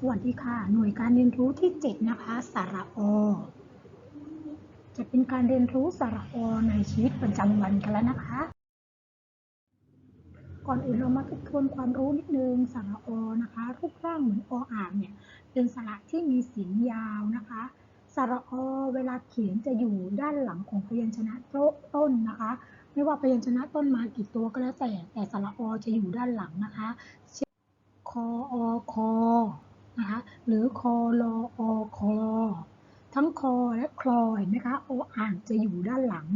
สวัสดีค่ะ หน่วยการเรียนรู้ที่ 7 นะคะสระอ จะเป็นการเรียนรู้สระอในชีวิตประจำวันกันแล้วนะคะ ก่อนอื่นเรามาทบทวนความรู้นิดนึงสระอนะคะ รูปร่างเหมือนออ่างเนี่ย เป็นสระที่มีเสียงยาวนะคะ สระอเวลาเขียนจะอยู่ด้านหลังของพยัญชนะต้นนะคะ ไม่ว่าพยัญชนะต้นมากี่ตัวก็แล้วแต่ แต่สระอจะอยู่ด้านหลังนะคะคออคอ นะคะหรือคอรออคอทั้งคอและคลอเห็นไหมคะโออ่างจะอยู่ด้านหลัง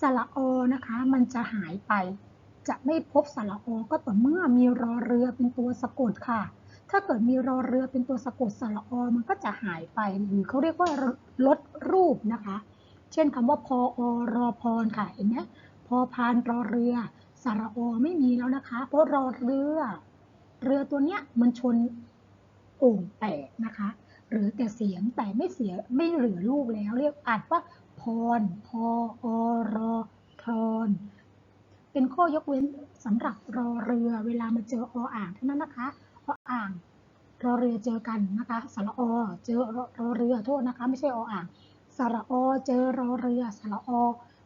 สระอนะคะ มันจะหายไป จะไม่พบสระอก็ต่อเมื่อมีรอเรือเป็นตัวสะกดค่ะ ถ้าเกิดมีรอเรือเป็นตัวสะกดสระอมันก็จะหายไปหรือเขาเรียกว่าลดรูปนะคะ เช่นคำว่าพออรอพรค่ะเห็นไหมพอพานรอเรือสระอไม่มีแล้วนะคะ เพราะรอเรือ เรือตัวเนี้ยมันชน โอ่งแตกนะคะหรือแต่เสียงแต่ไม่เสียไม่เหลือลูกแล้ว เรียกอ่านว่าพรพออรอพรเป็นข้อยกเว้นสำหรับรอเรือเวลามาเจอออ่างเท่านั้นนะคะออ่างรอเรือเจอกันนะคะสระอเจอรอเรือโทษนะคะ ไม่ใช่ออ่างสระอเจอรอเรือสระอ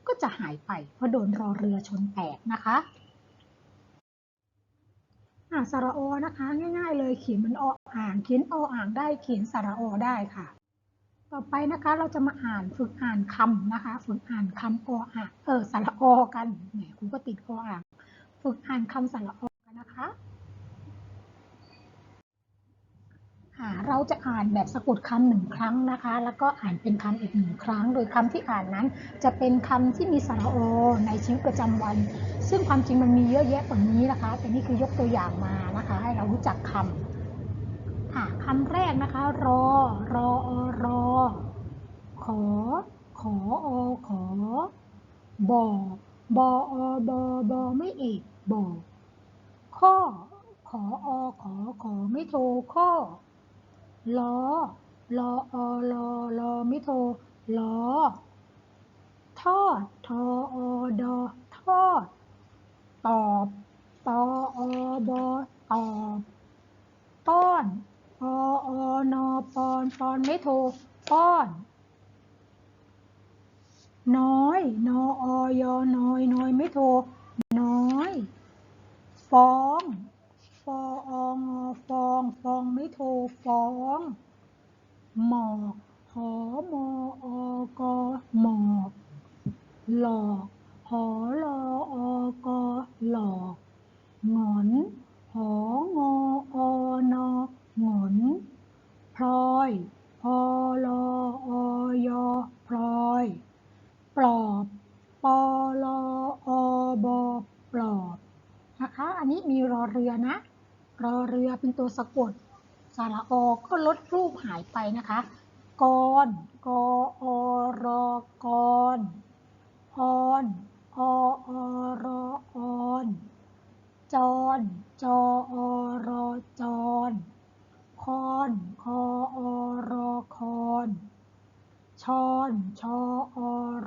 ก็จะหายไปเพราะโดนรอเรือชนแตกนะคะ อ่าสระโอนะคะ ง่าย ๆ เลยเขียนมันออ่างเขียนออ่างได้เขียนสระโอได้ค่ะ ต่อไปนะคะเราจะมาอ่านฝึกอ่านคำนะคะ ฝึกอ่านคำออ่างเออสระโอกันเนี่ยครูก็ติดออ่าง ฝึกอ่านคำสระโอกันนะคะ เราจะอ่านแบบสะกดคำหนึ่งครั้งนะคะ แล้วก็อ่านเป็นคำอีกหนึ่งครั้ง โดยคำที่อ่านนั้น จะเป็นคำที่มีสระโอในชีวิตประจำวัน ซึ่งความจริงมันมีเยอะแยะกว่านี้นะคะ แต่นี่คือยกตัวอย่างมานะคะ ให้เรารู้จักคำค่ะคำแรกนะคะ รอ รออรอ ขอ ขออขอบอบออบอบอไม่อีกบอข้อ ขออขอขอไม่โทรข้อ ล้อลออลอลอไม่โทรลอทอดทออดอทอด ตอบตออบอตอบป้อนปออนอปอนปอนไม่โทรป้อน น้อย นออยอน้อย น้อยไม่โทรน้อย ฟ้อง ฟองอฟองฟองไม่โทฟ้อง หมอกหอมออกอหมอกหลอกหอลออกอหลอกหงอนหองออนอหงอนพลอยพอลออยอพลอย ปลอบปอลออบอปลอบนะคะ อันนี้มีรอเรือนะ รอเรือเป็นตัวสะกด สระอก็ลดรูปหายไปนะคะกอนกออรอกอนออนออรออนจอนจออรอจอนคอนคออรอคอนชอนชออ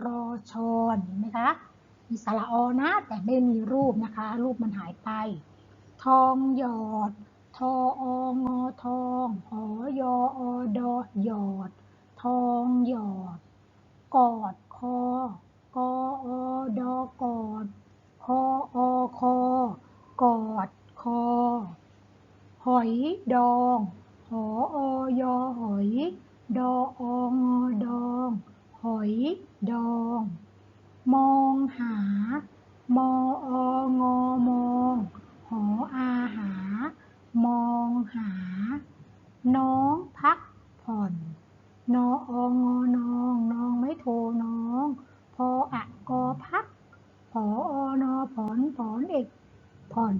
รอชอนเห็นไหมคะ มีสระอนะ แต่ไม่มีรูปนะคะ รูปมันหายไป ทองหยอดทอองอทองหอยออดอหยอด ทองหยอด กอดคอ กออดอกอด คออคอกอดคอ หอยดองหออยอหอย ดอองอดอง หอยดอง มองหา มอองอมองหออาหา มองหา น้องพักผ่อน นอองอนองน้องไม่โทน้อง พออะกอพักผออนอผ่อนผ่อนเอกผ่อน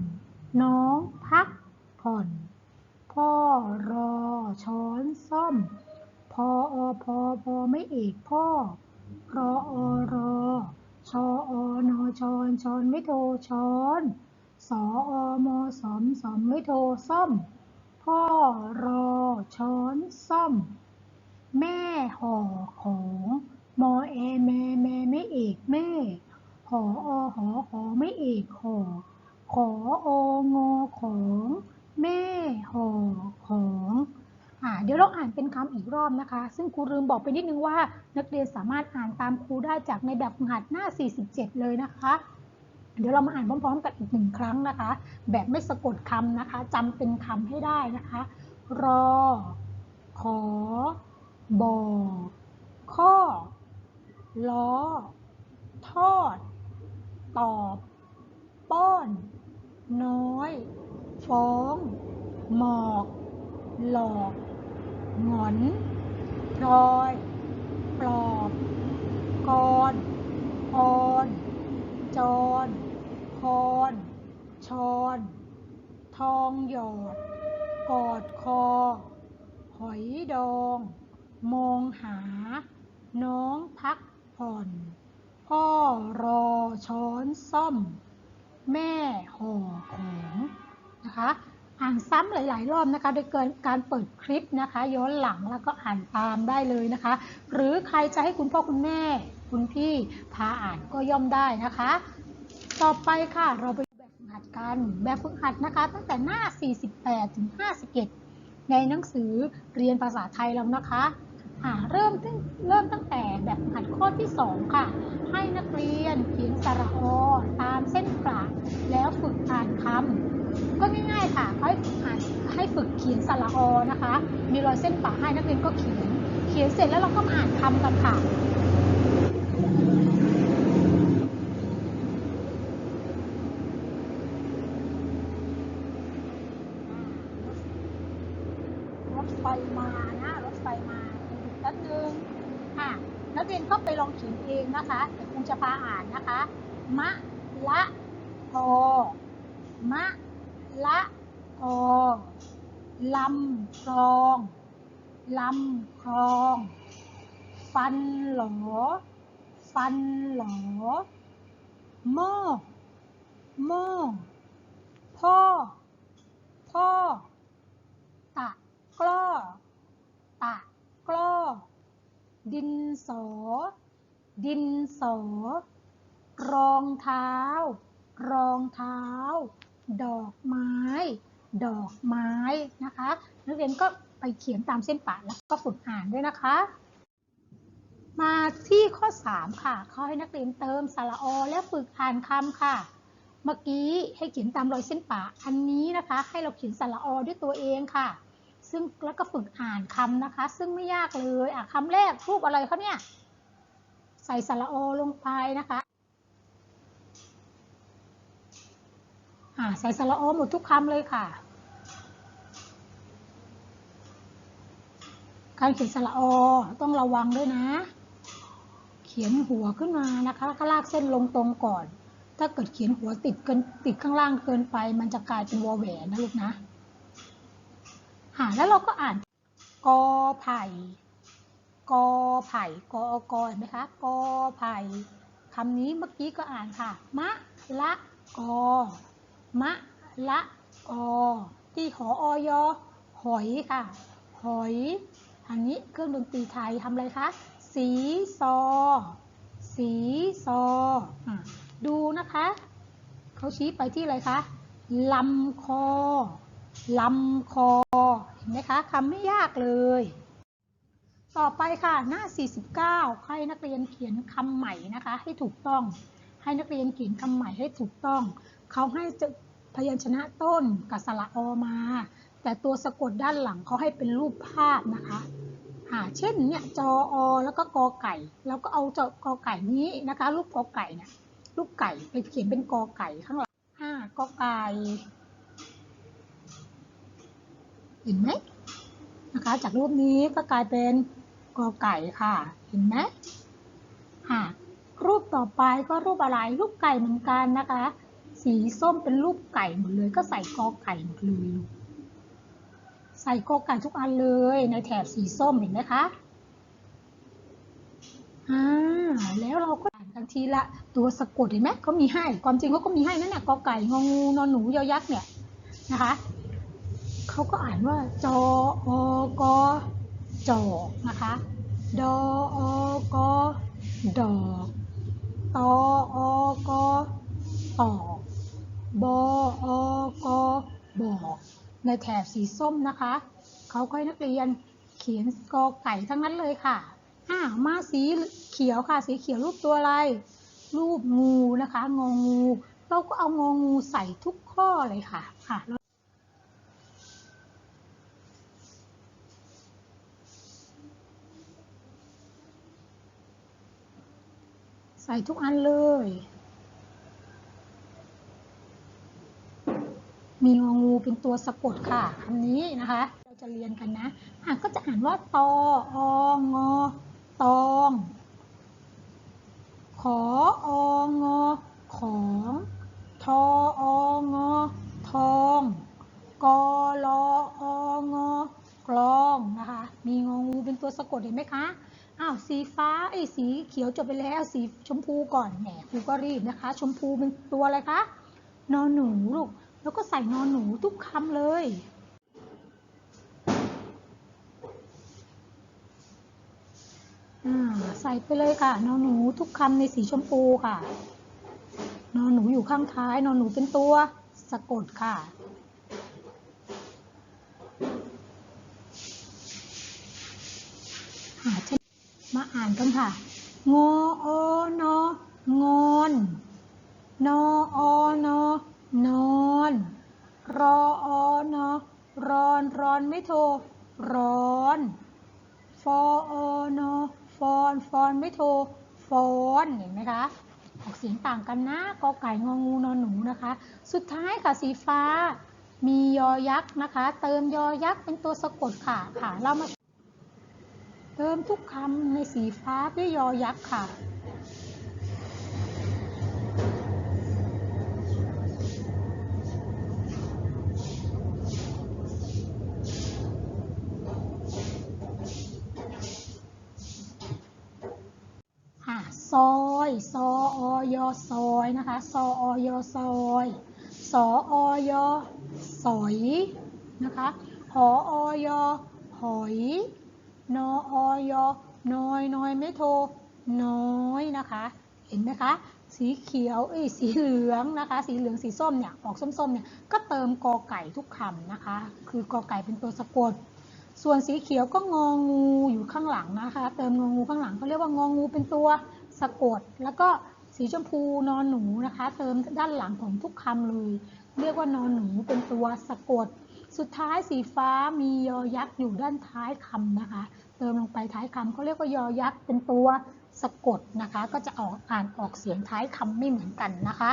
น้องพักผ่อน พ่อรอช้อนซ่อม พออ พอพอไม่เอกพ่อรออรอชออนอชอนชอนไม่โทชอนสออมอสอมสอมไม่โทซ่อม พ่อรอช้อนซ่อม แม่ห่อของมอเอแม่แม่ไม่เอกแม่หออหอหอไม่เอกหอขอองอของ แม่ห่อของ เดี๋ยวเราอ่านเป็นคำอีกรอบนะคะ ซึ่งครูลืมบอกไปนิดนึงว่า นักเรียนสามารถอ่านตามครูได้จากในแบบฝึกหัดหน้า 47 เลยนะคะ เดี๋ยวเรามาอ่านพร้อม ๆ กันอีกหนึ่งครั้งนะคะ แบบไม่สะกดคำนะคะจำเป็นคำให้ได้นะคะ รอ ขอ บอข้อ ล้อ ทอด ตอบ ป้อน น้อย ฟ้อง หมอก หลอก หงอนพลอยปลอบกรออนจรพรชอนทองหยอด กอดคอ หอยดอง มองหา น้องพักผ่อน พ่อรอช้อนซ่อม แม่ห่อของนะคะ อ่านซ้ำหลาย ๆ รอบนะคะ โดยเกินการเปิดคลิปนะคะ ย้อนหลังแล้วก็อ่านตามได้เลยนะคะ หรือใครจะให้คุณพ่อคุณแม่ คุณพี่พาอ่านก็ย่อมได้นะคะ ต่อไปค่ะเราไปแบบฝึกหัดกันแบบฝึกหัดนะคะ ตั้งแต่หน้า 48 ถึง 51 ในหนังสือเรียนภาษาไทยแล้วนะคะ อะเริ่มตั้งเริ่มตั้งแต่แบบหัดข้อที่ 2 ค่ะ ให้นักเรียนเขียนสระอตามเส้นปราแล้วฝึกอ่านคำก็ง่ายๆค่ะให้ฝึกอ่านให้ฝึกเขียนสระอนะคะ มีรอยเส้นปราให้นักเรียนก็เขียน เขียนเสร็จแล้วเราก็มาอ่านคำกันค่ะ รถไฟมานะ รถไฟมาอีกแป๊บนึงอะนักเรียนก็ไปลองเขียนเองนะคะแต่ครูจะพาอ่านนะคะ มะละกอมะละกอลำคลองลำคลอง ฟันหลอฟันหลอหม้อหม้อพ่อ พ่อ ตะกล้อ ตะกล้อ ดินสอ ดินสอ รองเท้า รองเท้า ดอกไม้ ดอกไม้นะคะ นักเรียนก็ไปเขียนตามเส้นปะแล้วก็ฝึกอ่านด้วยนะคะ มาที่ข้อ 3 ค่ะเขาให้นักเรียนเติมสระอและฝึกอ่านคำค่ะ เมื่อกี้ให้เขียนตามรอยเส้นปะอันนี้นะคะ ให้เราเขียนสระอด้วยตัวเองค่ะ ซึ่งแล้วก็ฝึกอ่านคำนะคะ ซึ่งไม่ยากเลยอะคำแรกรูปอะไรเขาเนี่ยใส่สระอลงไปนะคะ อ่าใส่สระอหมดทุกคำเลยค่ะ การเขียนสระอต้องระวังด้วยนะ เขียนหัวขึ้นมานะคะแล้วก็ลากเส้นลงตรงก่อน ถ้าเกิดเขียนหัวติดเกินติดข้างล่างเกินไป มันจะกลายเป็นวอแหวนนะลูกนะอ่าแล้วเราก็อ่านกอไผ่กอไผ่กอกอเห็นไหมคะกอไผ่คำนี้เมื่อกี้ก็อ่านค่ะ มะละกอ มะละอที่หออยอหอยค่ะ หอย อันนี้เครื่องดนตรีไทยทำอะไรคะ สีซอ สีซออดูนะคะ เขาชี้ไปที่อะไรคะลำคอลำคอ เห็นไหมคะคำไม่ยากเลย ต่อไปค่ะ หน้า 49 ให้นักเรียนเขียนคำใหม่นะคะ ให้ถูกต้อง ให้นักเรียนเขียนคำใหม่ให้ถูกต้อง เขาให้พยัญชนะต้นกับสระอมา แต่ตัวสะกดด้านหลังเขาให้เป็นรูปภาพนะคะอ่าเช่นเนี่ยจออแล้วก็กอไก่ แล้วก็เอาจอกอไก่นี้นะคะ รูปกอไก่เนี่ยรูปไก่ไปเขียนเป็นกอไก่ข้างหลังอ่ากอไก่เห็นไหมนะคะ จากรูปนี้ก็กลายเป็นกอไก่ค่ะ เห็นไหมอ่ารูปต่อไปก็รูปอะไรรูปไก่เหมือนกันนะคะ สีส้มเป็นรูปไก่หมดเลย ก็ใส่กอไก่หมดเลยใส่กอไก่ทุกอันเลยในแถบสีส้มเห็นไหมคะอ่าแล้วเราก็อ่านกันทีละตัวสะกดเห็นไหมเขามีให้ ความจริงเขาก็มีให้นั่นแหละกอไก่งองูนอนหนูยอยักษ์เนี่ยนะคะเขาก็อ่านว่าจออกอจอกนะคะ ดออกอดอกตออกอตอกบออกอบอก ในแถบ สีส้มนะคะ เขาก็ให้นักเรียนเขียนกอไก่ทั้งนั้นเลยค่ะอ่ามาสีเขียวค่ะ สีเขียวรูปตัวอะไร รูปงูนะคะ งองู เราก็เอางองูใส่ทุกข้อเลยค่ะ ค่ะใส่ทุกอันเลย มีงองูเป็นตัวสะกดค่ะคำนี้นะคะ เราจะเรียนกันนะอะก็จะอ่านว่าตอองอตองขอองอของทอองอทองกอลอองอกลองนะคะ มีงองูเป็นตัวสะกดเห็นไหมคะอ้าวสีฟ้าไอ้สีเขียวจบไปแล้วสีชมพูก่อนแหมครูก็รีบนะคะ ชมพูเป็นตัวอะไรคะนอนหนูลูก แล้วก็ใส่นอนหนูทุกคำเลยอ่าใส่ไปเลยค่ะ นอนหนูทุกคำในสีชมพูค่ะ นอนหนูอยู่ข้างท้าย นอนหนูเป็นตัวสะกดค่ะมาอ่านกันค่ะ งอออนองอน นอออนอ นอน รอออนอรอนรอนไม่โทรร้อนฟออนอฟอนฟอนไม่โทรฟอนเห็นไหมคะออกเสียงต่างกันนะกอไก่งองูนอนหนูนะคะ สุดท้ายค่ะสีฟ้า มียอยักษ์นะคะ เติมยอยักษ์เป็นตัวสะกดค่ะค่ะเรามา เติมทุกคำในสีฟ้าด้วยยอยักษ์ค่ะ ค่ะ ซอยซออยอซอยนะคะซออยอซอยสออยอสอยนะคะหออยอหอยนออยอน้อยน้อยไม่โทรน้อยนะคะ เห็นไหมคะสีเขียวเอ้ยสีเหลืองนะคะ สีเหลืองสีส้มเนี่ยออกส้มๆเนี่ยก็เติมกอไก่ทุกคำนะคะ คือกอไก่เป็นตัวสะกด ส่วนสีเขียวก็งองูอยู่ข้างหลังนะคะ เติมงองูข้างหลังเขาเรียกว่างองูเป็นตัว สะกด แล้วก็สีชมพูนอนหนูนะคะ เติมด้านหลังของทุกคำเลย เรียกว่านอนหนูเป็นตัวสะกด สุดท้ายสีฟ้ามียอยักษ์อยู่ด้านท้ายคำนะคะ เติมลงไปท้ายคำเขาเรียกว่ายอยักษ์เป็นตัวสะกดนะคะ ก็จะออกอ่านออกเสียงท้ายคำไม่เหมือนกันนะคะ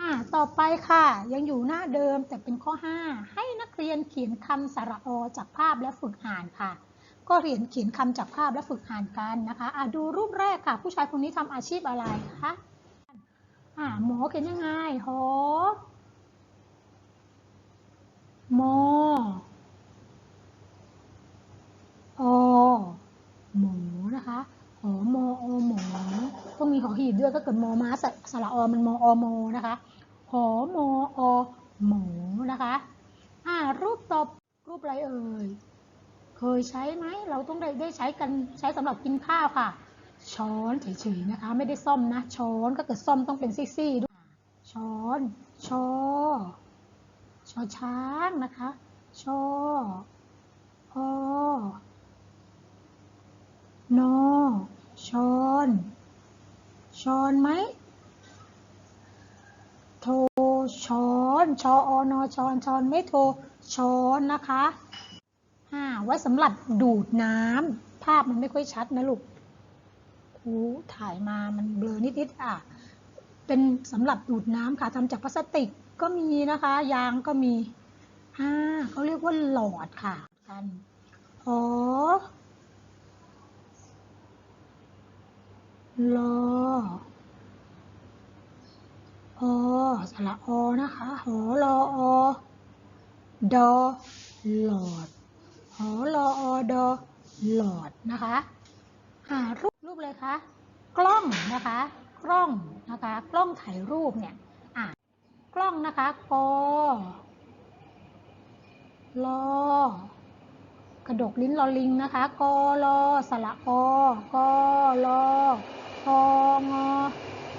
อ่าต่อไปค่ะ ยังอยู่หน้าเดิมแต่เป็นข้อ 5 ให้นักเรียนเขียนคำสระอจากภาพและฝึกอ่านค่ะ ก็เรียนเขียนคำจากภาพและฝึกอ่านกันนะคะอ่าดูรูปแรกค่ะ ผู้ชายคนนี้ทำอาชีพอะไรคะอ่าหมอเขียนยังไงหอมออหมูนะคะหอมออหมูต้องมีหอหีบด้วยก็เกิดมอมาสระสระออมันมออมอนะคะหอมออหมูนะคะ อ่ารูปต่อรูปอะไรเอ่ย เคยใช้ไหมเราต้องได้ได้ใช้กันใช้สำหรับกินข้าวค่ะ ช้อนเฉยๆนะคะ ไม่ได้ซ่อมนะ ช้อนก็เกิดซ่อมต้องเป็นซี่ๆด้วยช้อนชอชอช้างนะคะชอออนอช้อนช้อนไหมโทช้อนชออนอช้อนช้อนไม่โทช้อนนะคะ อ่าไว้สำหรับดูดน้ำภาพมันไม่ค่อยชัดนะลูกครูถ่ายมามันเบลอนิดๆอะเป็นสำหรับดูดน้ำค่ะทำจากพลาสติกก็มีนะคะ ยางก็มีอ่าเขาเรียกว่าหลอดค่ะกันอ๋อลออสระอนะคะหอรออดอหลอด หอรออดอหลอดนะคะอ่ารูปรูปเลยคะกล้องนะคะ กล้องนะคะ กล้องถ่ายรูปเนี่ยอ่ากล้องนะคะกอลอกระดกลิ้นลอลิงนะคะกอลอสระอกอลอพองอ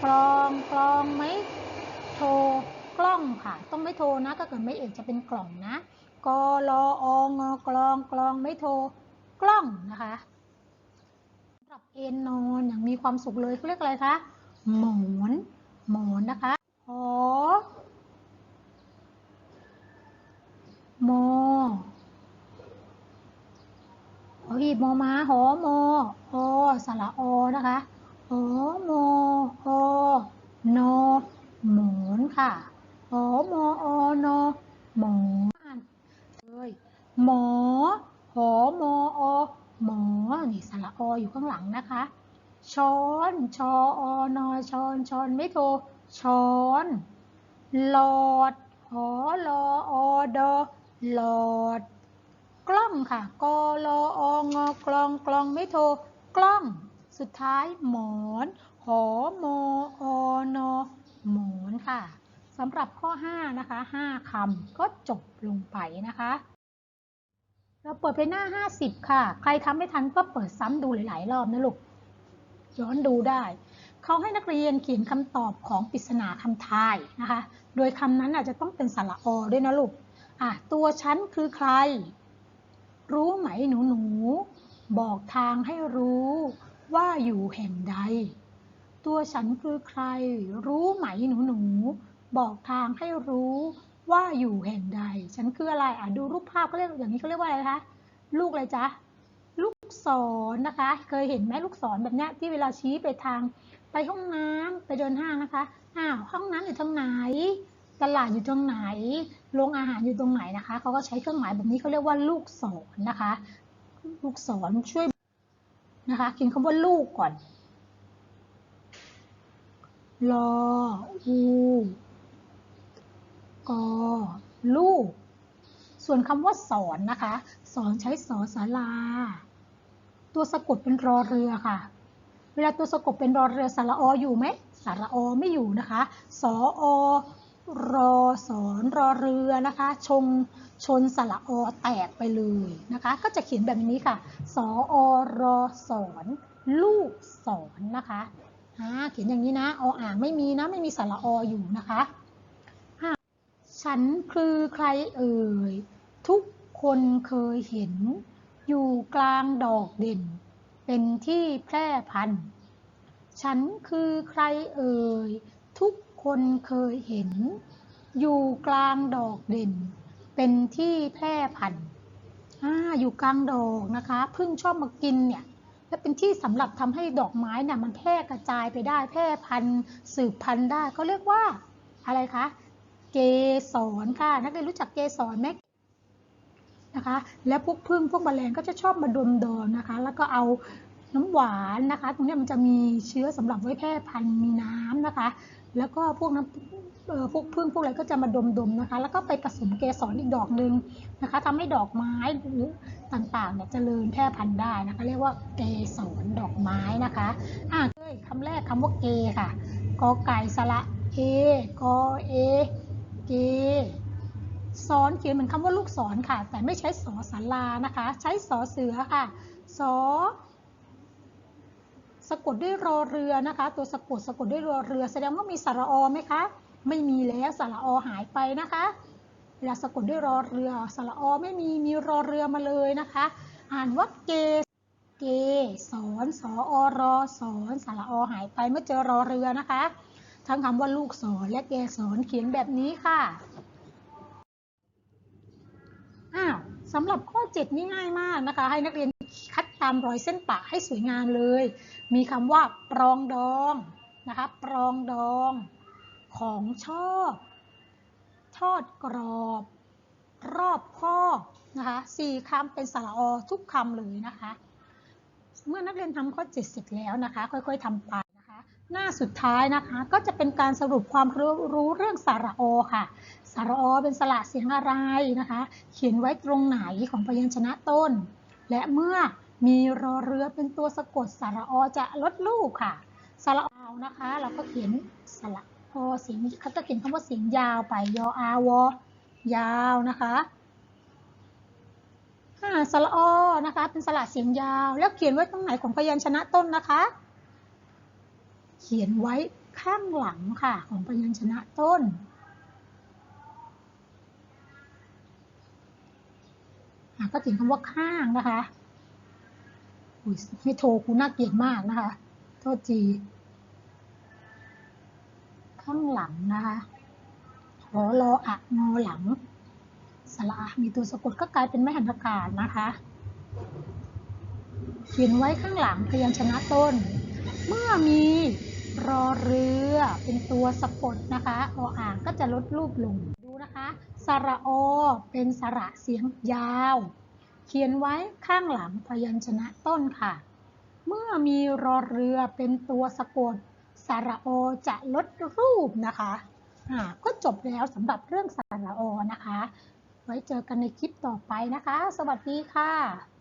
กลองกลองไหมโท กล้องค่ะ ต้องไม่โทรนะก็เกิดไม่เอกจะเป็นกล่องนะกลอองกลองกลองไม่โทรกล้องนะคะสำหรับเอนนอนอย่างมีความสุขเลยเขาเรียกอะไรคะหมอนหมอนนะคะหอมอหอหีบมอมาหอมออสระอนะคะหอมออนอหมอนค่ะ หอมออนอหมอนเลยหมอ หอมออหมอ นี่สระออยู่ข้างหลังนะคะ ช้อน ชออนอช้อนช้อนไม่โทรช้อน หลอด หอลออดอหลอด กล้องค่ะกลอองกลองกลองไม่โทรกล้อง สุดท้ายหมอน หอมออนอหมอนค่ะ สำหรับข้อ 5 นะคะ 5 คำก็จบลงไปนะคะ เราเปิดไปหน้า 50 ค่ะ ใครทำไม่ทันก็เปิดซ้ำดูหลาย ๆ รอบนะลูก ย้อนดูได้ เขาให้นักเรียนเขียนคำตอบของปริศนาคำทายนะคะ โดยคำนั้นอาจจะต้องเป็นสระอด้วยนะลูก อะ ตัวฉันคือใคร รู้ไหมหนูหนู บอกทางให้รู้ว่าอยู่แห่งใด ตัวฉันคือใคร รู้ไหมหนูหนู บอกทางให้รู้ว่าอยู่แห่งใด ฉันคืออะไรอะดูรูปภาพก็เรียกอย่างนี้เขาเรียกว่าอะไรคะ ลูกอะไรจ๊ะ ลูกศรนนะคะ เคยเห็นไหมลูกศรแบบเนี้ยที่เวลาชี้ไปทางไปห้องน้ำไปเดินห้างนะคะ อ้าวห้องน้ำอยู่ตรงไหน ตลาดอยู่ตรงไหน โรงอาหารอยู่ตรงไหนนะคะ เขาก็ใช้เครื่องหมายแบบนี้เขาเรียกว่าลูกศรนนะคะ ลูกศรช่วยนะคะเขียนคำว่าลูกก่อน รออู กอลูก ส่วนคำว่าสอนนะคะ สอนใช้สอสาราตัวสะกดเป็นรอเรือค่ะ เวลาตัวสะกดเป็นรอเรือสระออยู่ไหมสระอไม่อยู่นะคะ สออรอสอนรอเรือนะคะ ชงชนสระอแตกไปเลยนะคะ ก็จะเขียนแบบนี้ค่ะ สออรอสอน ลูกสอนนะคะเขียนอย่างนี้นะออ่างไม่มีนะไม่มีสระออยู่นะคะ ฉันคือใครเอ่ย ทุกคนเคยเห็น อยู่กลางดอกเด่น เป็นที่แพร่พันธุ์ ฉันคือใครเอ่ย ทุกคนเคยเห็น อยู่กลางดอกเด่น เป็นที่แพร่พันธุ์อ่าอยู่กลางดอกนะคะพึ่งชอบมากินเนี่ยและเป็นที่สำหรับทำให้ดอกไม้เนี่ยมันแพร่กระจายไปได้แพร่พันธุ์สืบพันธุ์ได้เขาเรียกว่าอะไรคะ เกสรค่ะ นักเรียนรู้จักเกสรไหมนะคะ และพวกพึ่งพวกแมลงก็จะชอบมาดมดอนนะคะ แล้วก็เอาน้ำหวานนะคะ ตรงนี้มันจะมีเชื้อสำหรับไว้แพร่พันธุ์มีน้ำนะคะ แล้วก็พวกน้ำพวกพึ่งพวกอะไรก็จะมาดมๆนะคะ แล้วก็ไปผสมเกสรอีกดอกหนึ่งนะคะทำให้ดอกไม้หรือต่างๆเนี่ยเจริญแพร่พันธุ์ได้นะคะ เรียกว่าเกสรดอกไม้นะคะอ่าเลยคำแรกคำว่าเกค่ะกอไก่สระเอกอเอ เกสอนเขียนเหมือนคำว่าลูกศรค่ะ แต่ไม่ใช้สอสารานะคะ ใช้สอเสือค่ะสอสะกดด้วยรอเรือนะคะ ตัวสะกดสะกดด้วยรอเรือ แสดงว่ามีสระอไหมคะ ไม่มีแล้วสระอหายไปนะคะเวลาสะกดด้วยรอเรือสระอไม่มีมีรอเรือมาเลยนะคะ อ่านว่าเกเกสอนสออรอสอนสระอหายไปเมื่อเจอรอเรือนะคะ ทั้งคำว่าลูกศรและเกสรเขียนแบบนี้ค่ะอ้าวสำหรับข้อ 7 นี่ง่ายมากนะคะ ให้นักเรียนคัดตามรอยเส้นปะให้สวยงามเลย มีคำว่าปรองดองนะคะปรองดองของชอบ ทอดกรอบ รอบคอนะคะสี่คำเป็นสระอทุกคำเลยนะคะ เมื่อนักเรียนทำข้อ 7 เสร็จแล้วนะคะ ค่อยๆทำไป หน้าสุดท้ายนะคะ ก็จะเป็นการสรุปความรู้เรื่องสระอค่ะ สระอเป็นสระเสียงอะไรนะคะ เขียนไว้ตรงไหนของพยัญชนะต้น และเมื่อมีรอเรือเป็นตัวสะกดสระอจะลดลูกค่ะ สระอนะคะ เราก็เขียนสระอเสียงเขาจะเขียนคำว่าเสียงยาวไปยออาวอยาวนะคะสระอนะคะ เป็นสระเสียงยาว แล้วเขียนไว้ตรงไหนของพยัญชนะต้นนะคะ ขียนไว้ข้างหลังค่ะของพยัญชนะต้น ก็เขียนคำว่าข้างนะคะให้โทรคุณน่าเกลียดมากนะคะ โทษจี ข้างหลังนะคะหอรออะงอหลัง สระมีตัวสะกดก็กลายเป็นแม่หันตการนะคะ เขียนไว้ข้างหลังพยัญชนะต้น เมื่อมี รอเรือเป็นตัวสะกดนะคะออ่างก็จะลดรูปลงดูนะคะสระอเป็นสระเสียงยาว เขียนไว้ข้างหลังพยัญชนะต้นค่ะ เมื่อมีรอเรือเป็นตัวสะกดสระอจะลดรูปนะคะอ่าก็จบแล้วสำหรับเรื่องสระอนะคะ ไว้เจอกันในคลิปต่อไปนะคะ สวัสดีค่ะ